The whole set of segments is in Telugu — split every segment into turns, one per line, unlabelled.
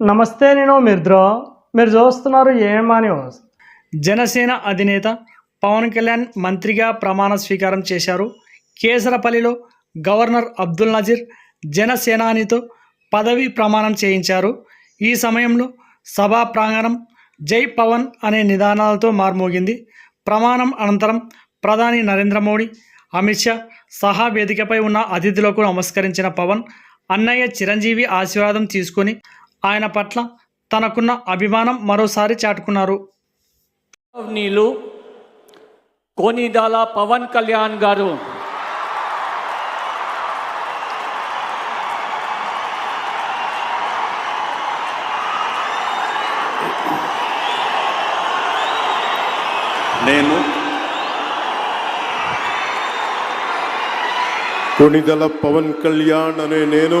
నమస్తే నేను మిర్ద్రో. మీరు చూస్తున్నారు ఏమా న్యూస్. జనసేన అధినేత పవన్ కళ్యాణ్ మంత్రిగా ప్రమాణ స్వీకారం చేశారు. కేసరపల్లిలో గవర్నర్ అబ్దుల్ నజీర్ జనసేనానితో పదవి ప్రమాణం చేయించారు. ఈ సమయంలో సభా ప్రాంగణం జై పవన్ అనే నిదానాలతో మార్మోగింది. ప్రమాణం అనంతరం ప్రధాని నరేంద్ర మోడీ అమిత్ షా సహా వేదికపై ఉన్న అతిథులకు నమస్కరించిన పవన్ అన్నయ్య చిరంజీవి ఆశీర్వాదం తీసుకొని ఆయన పట్ల తనకున్న అభిమానం మరోసారి చాటుకున్నారు.
నీళ్ళు కోనిదాల పవన్ కళ్యాణ్ గారు.
నేను
కొణిదల పవన్ కళ్యాణ్ అనే నేను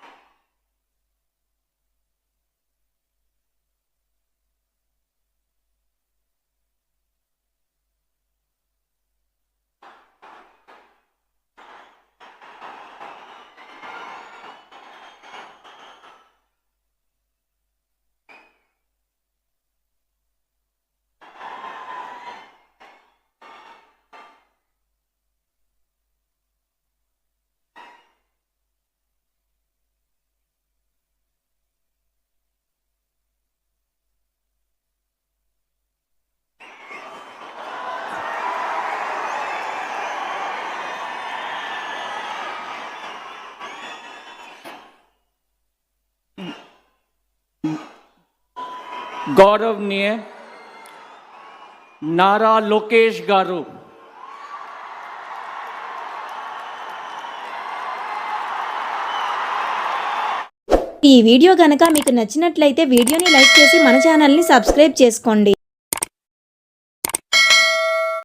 గౌరవనీయ నారా లోకేష్ గారు.
ఈ వీడియో గనక మీకు నచ్చినట్లయితే వీడియోని లైక్ చేసి మన ఛానల్ని సబ్స్క్రైబ్ చేసుకోండి.